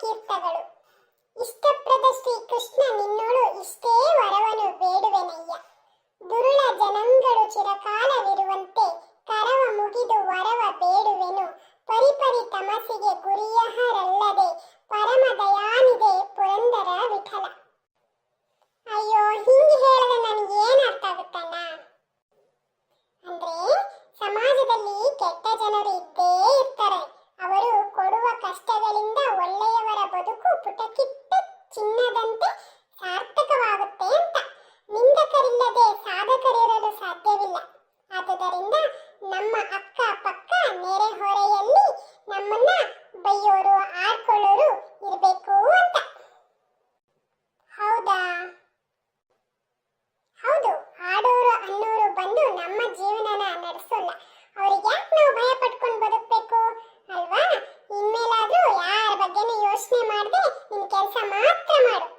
ಕೀರ್ತಗಳು. ಇಷ್ಟಪ್ರದ ಶ್ರೀಕೃಷ್ಣ, ನಿನ್ನೋಳು ಇಷ್ಟೇ ವರವನು ಬೇಡುವೆನಯ್ಯ. ದುರುಳ ಜನಂಗಳು ಚಿರಕಾಲವಿರುವಂತೆ ಕರವ ಮುಗಿದು ವರವ ಬೇಡುವೆನು. ಪರಿಪರಿ ತಮಸಿಗೆ ಗುರಿಯಹರಲ್ಲದೆ ಪರಮ ದಯಾನಿದೆ ಪುರಂದರ ವಿಠಲ. ಅಯ್ಯೋ, ಹಿಂಗೆ ಹೇಳಿದ್ರೆ ನನಗೆ ಏನು ಅರ್ಥ ಆಗುತ್ತಣ್ಣ? ಅಂದ್ರೆ ಸಮಾಜದಲ್ಲಿ ಕೆಟ್ಟ ಜನರು ಇದ್ದೇ ಬದುಕು ಪುಟಕಿಟ್ಟ ಚಿನ್ನದಂತೆ ಸಾರ್ಥಕವಾಗುತ್ತೆ ಅಂತ. ನಿಂದಕರಿಲ್ಲದೆ ಸಾಧಕರಿರಲು ಸಾಧ್ಯವಿಲ್ಲ. ಆದುದರಿಂದ って思